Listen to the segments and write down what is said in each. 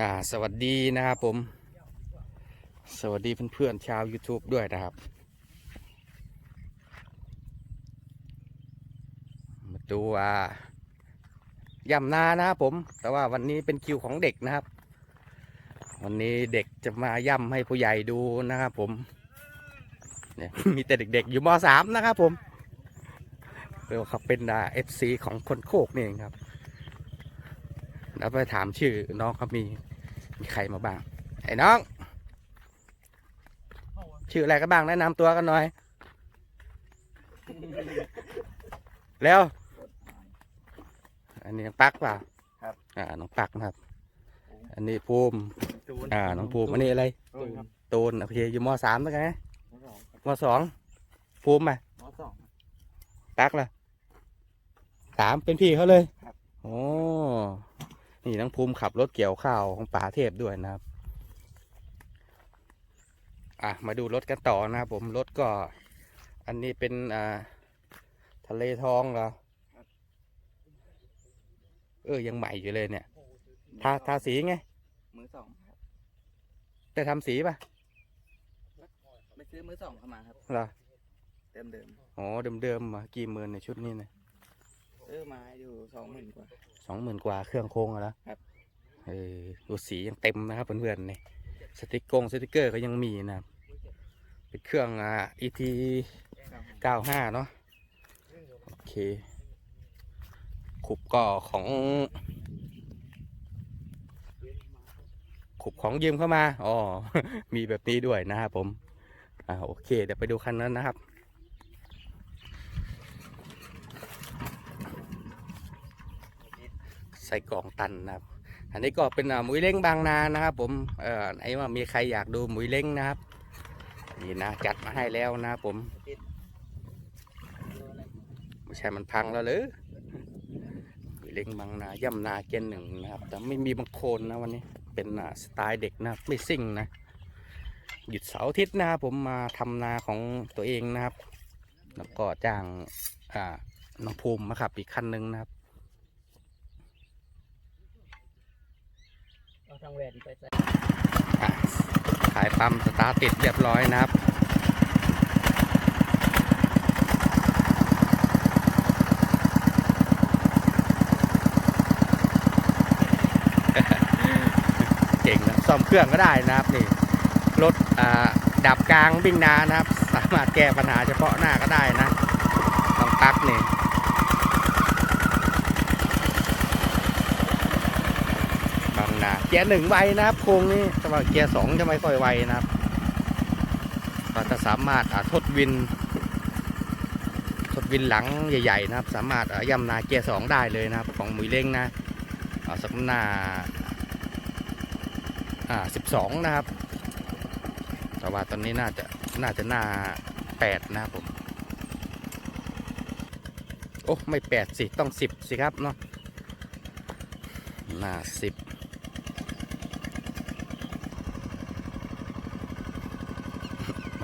อ่าสวัสดีนะครับผม สวัสดีเพื่อนๆชาว YouTube ด้วยนะครับ มาดูอ่าย่ำนานะครับผม แต่ว่าวันนี้เป็นคิวของเด็กนะครับ วันนี้เด็กจะมาย่ำให้ผู้ใหญ่ดูนะครับผมเนี่ยมีแต่เด็กๆอยู่มสามนะครับผมเรียกว่าเขาเป็นเอฟซีของคนโคกนี่เองครับ แล้วไปถามชื่อน้องเขามีมีใครมาบ้าง ไอ้น้อง ชื่ออะไรกันบ้างแนะนำตัวกันหน่อย แล้ว อันนี้น้องปักเปล่าครับ อ่าน้องปักนะครับ อันนี้ภูมิ จูนอ่า น้องภูมิ อันนี้อะไรตูนครับตูนโอเคอยู่มสามแล้วไงมสองมสองภูมิอะมสอง ปักล่ะสามเป็นพี่เขาเลยครับ โอ้ นี่น้องภูมิขับรถเกี่ยวข้าวของป๋าเทพด้วยนะครับ อะมาดูรถกันต่อนะครับผมรถก็ อันนี้เป็นอ่าทะเลทองเหรอเออยังใหม่อยู่เลยเนี่ย ทาทาสีไง มือสองครับได้ทำสีป่ะไปซื้อมือสองเข้ามาครับ เหรอเดิมเดิมอ๋อเดิมๆมากี่หมื่นในชุดนี้เนี่ยๆซื้อมาอยู่สองหมื่นกว่า สองหมื่นกว่าเครื่องโครงอะนะครับเออดูสียังเต็มนะครับเพื่อนๆเนี่ยสติกกงสติกเกอร์ก็ยังมีนะครับเป็นเครื่องอ่า ET เก้าห้าเนาะโอเคขุบก็ของขุบของยืมเข้ามา อ๋อ มีแบบนี้ด้วยนะครับผม อ่า โอเค เดี๋ยวไปดูคันนั้นนะครับ ใส่กล่องตันนะครับ อันนี้ก็เป็นหมุยเล้งบางนานะครับผมเอ่อไอ้ว่ามีใครอยากดูหมุยเล้งนะครับนี่นะจัดมาให้แล้วนะผมไม่ใช่มันพังแล้วหรือเล็งบางนาย่ำนาเกนหนึ่งนะครับ แต่ไม่มีบางโคนนะวันนี้เป็นสไตล์เด็กนะไม่ซิ่งนะหยุดเสาร์อาทิตย์นะครับผมมาทำนาของตัวเองนะครับ แล้วก็จ้างอ่าน้องภูมิมาขับอีกคันหนึ่งนะครับ เอาทางแหวนไปใส่อะขายปั๊มสตาร์ติดเรียบร้อยนะครับเก่งนะซ่อมเครื่องก็ได้นะครับนี่รถอ่าดับกลางวิ่งนานะครับ สามารถแก้ปัญหาเฉพาะหน้าก็ได้นะต้องปักนี่บางนาเกียร์หนึ่งไวนะครับโค้งนี้แต่ว่าเกียร์สองจะไม่ค่อยไวนะครับก็จะสามารถอ่าทดวิน ทดวินหลังใหญ่ๆนะครับ สามารถอ่าย่ำนาเกียร์สองได้เลยนะครับ ของมุยเล้งนะอาสักหน้าอ่าสิบสองนะครับ แต่ว่าตอนนี้น่าจะน่าจะหน้าแปดนะครับผมโอ้ไม่แปดสิต้องสิบสิครับเนาะหน้าสิบ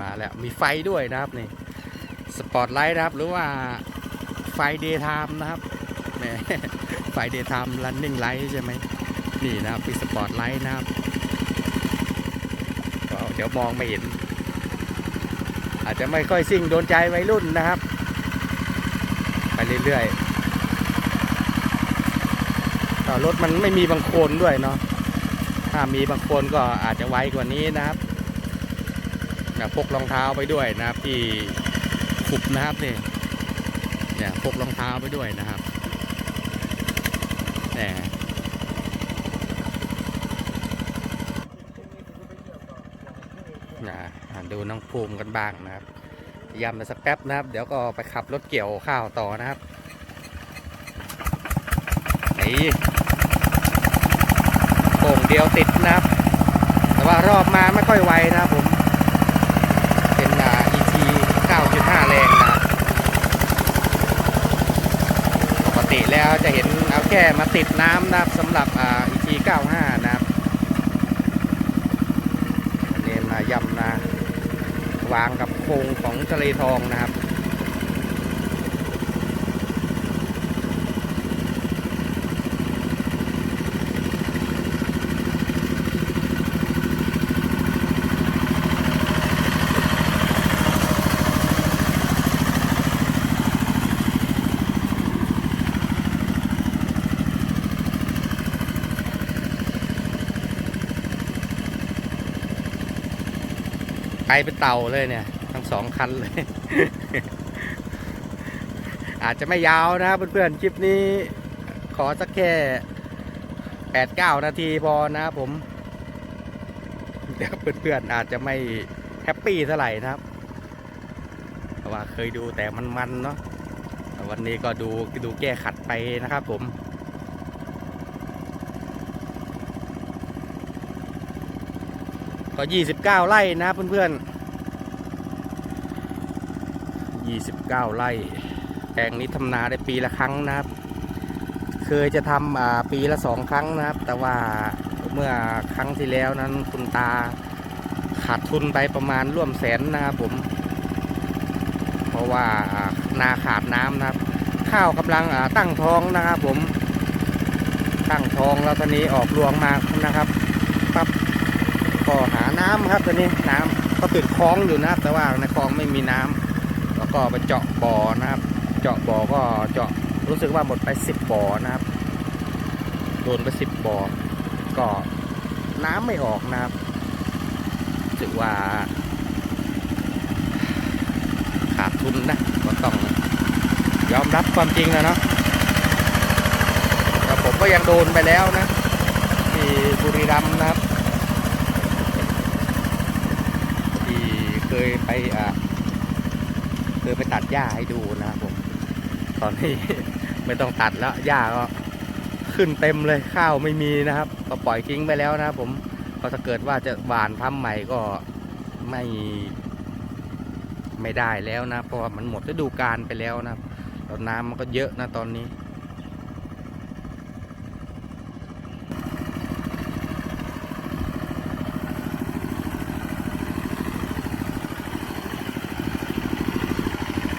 มา แล้วมีไฟด้วยนะครับนี่สปอตไลท์นะครับ หรือว่าไฟเดย์ไทม์นะครับแหมไฟเดย์ไทม์ running light ใช่ไหมนี่นะครับมีสปอตไลท์นะครับเดี๋ยวมองไม่เห็น อาจจะไม่ค่อยซิ่งโดนใจวัยรุ่นนะครับ ไปเรื่อยๆต่รถมันไม่มีบางโคนด้วยเนาะถ้ามีบางโคนก็อาจจะไวกว่านี้นะครับ นะพกรองเท้าไปด้วยนะครับ ที่ขุบนะครับนี่เนี่ยพกรองเท้าไปด้วยนะครับเนี่ยนะดูน้องภูมิกันบ้างนะครับยำไปสักแป๊บนะครับ เดี๋ยวก็ไปขับรถเกี่ยวข้าวต่อนะครับนี่โป่งเดียวติดนะครับ แต่ว่ารอบมาไม่ค่อยไวนะครับผม เป็นอ่า ET 9.5 แรงนะครับป เราจะเห็นเอาแค่มาติดน้ำนะครับสำหรับอ่า ET 95 นะครับเนมมายำนะ วางกับโครงของทะเลทองนะครับ ไปเป็นเต่าเลยเนี่ย ทั้งสองคันเลย อาจจะไม่ยาวนะครับเพื่อนๆคลิปนี้ขอสักแค่แปดเก้านาทีพอนะครับผมเดี๋ยวเพื่อนๆอาจจะไม่แฮปปี้เท่าไหร่นะครับเพราะว่าเคยดูแต่มันๆเนาะวันนี้ก็ดูดูแก้ขัดไปนะครับผม ก็29ไร่นะเพื่อนๆ29ไร่แปลงนี้ทำนาได้ปีละครั้งนะครับ เคยจะทำปีละสองครั้งนะครับ แต่ว่าเมื่อครั้งที่แล้วนั้นคุณตาขาดทุนไปประมาณร่วมแสนนะครับผม เพราะว่านาขาดน้ำนะครับ ข้าวกำลังตั้งท้องนะครับผม ตั้งท้องแล้วตอนนี้ออกรวงมานะครับปั๊บ ก็หาน้ำครับตอนนี้น้ำก็ติดคลองอยู่นะครับ แต่ว่าในคลองไม่มีน้ำแล้วก็ไปเจาะบ่อนะครับ เจาะบ่อก็เจาะรู้สึกว่าหมดไปสิบบ่อนะครับโดนไปสิบบ่อก็น้ำไม่ออกนะครับรู้สึกว่า ขาดทุนนะก็ต้องยอมรับความจริงนะเนาะแต่ผมก็ยังโดนไปแล้วนะที่บุรีรัมย์นะครับ ที่ เคยไปอ่าเคยไปตัดหญ้าให้ดูนะครับผม ตอนนี้ ไม่ต้องตัดแล้วหญ้าก็ขึ้นเต็มเลยข้าวไม่มีนะครับ ก็ปล่อยทิ้งไปแล้วนะครับผมก็ถ้าเกิดว่าจะหวานทำใหม่ก็ไม่ไม่ได้แล้วนะ เพราะว่ามันหมดฤดูกาลไปแล้วนะครับน้ำมันก็เยอะนะตอนนี้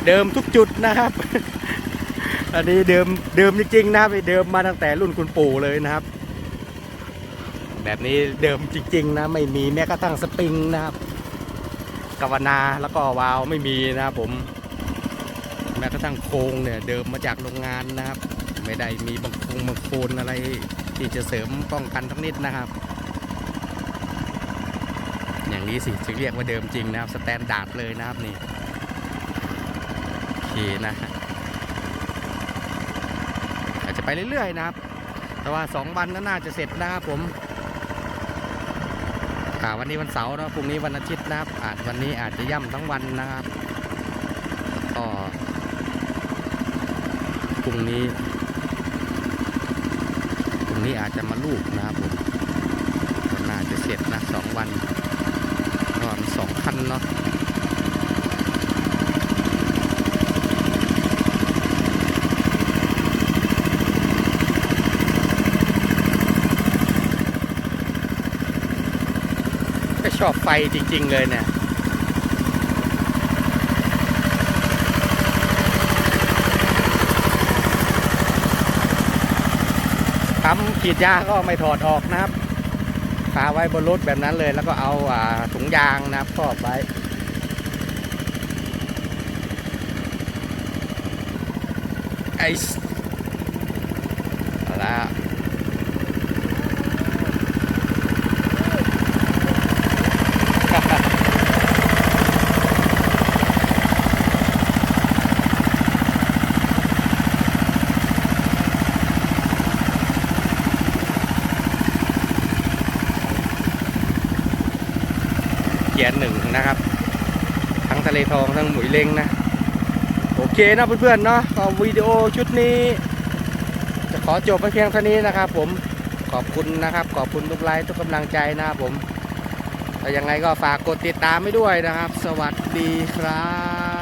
เดิมทุกจุดนะครับ อันนี้เดิมเดิมจริงๆนะครับเดิมมาตั้งแต่รุ่นคุณปู่เลยนะครับ แบบนี้เดิมจริง ๆ นะ ไม่มีแม้กระทั่งสปริงนะครับกาวนาแล้วก็วาล์วไม่มีนะครับผม แม้กระทั่งโครงเนี่ย เดิมมาจากโรงงานนะครับ ไม่ได้มีบางโคงบางโคนอะไรที่จะเสริมป้องกันทั้งนิดนะครับ อย่างนี้สิจึงเรียกว่าเดิมจริงนะครับสแตนดาร์ดเลยนะครับนี่ เคนะฮะอาจจะไปเรื่อยๆนะครับ แต่ว่าสองวันก็น่าจะเสร็จนะครับผมวันนี้วันเสาร์นะพรุ่งนี้วันอาทิตย์นะครับ อาจวันนี้อาจจะย่ำทั้งวันนะครับก็พรุ่งนี้พรุ่งนี้อาจจะมาลูกนะครับผมน่าจะเสร็จนะสองวันก็มีสองคันเนาะ ก็ชอบไฟจริง ๆ เลยเนี่ยปั๊มขีดยาก็ไม่ถอดออกนะครับคาไว้บนรถแบบนั้นเลย แล้วก็เอาอาถุงยางนะครับครอบไว้ไอซ์เอาละ แยร์หนึ่งนะครับ ทั้งทะเลทองทั้งหมุยเล้งนะ โอเคนะเพื่อนๆเนาะก็วิดีโอชุดนี้ จะขอจบไปเพียงเท่านี้นะครับ ผมขอบคุณนะครับ ขอบคุณทุกไลค์ทุกกำลังใจนะครับผมแต่ยังไงก็ฝากกดติดตามไม่ด้วยนะครับ สวัสดีครับ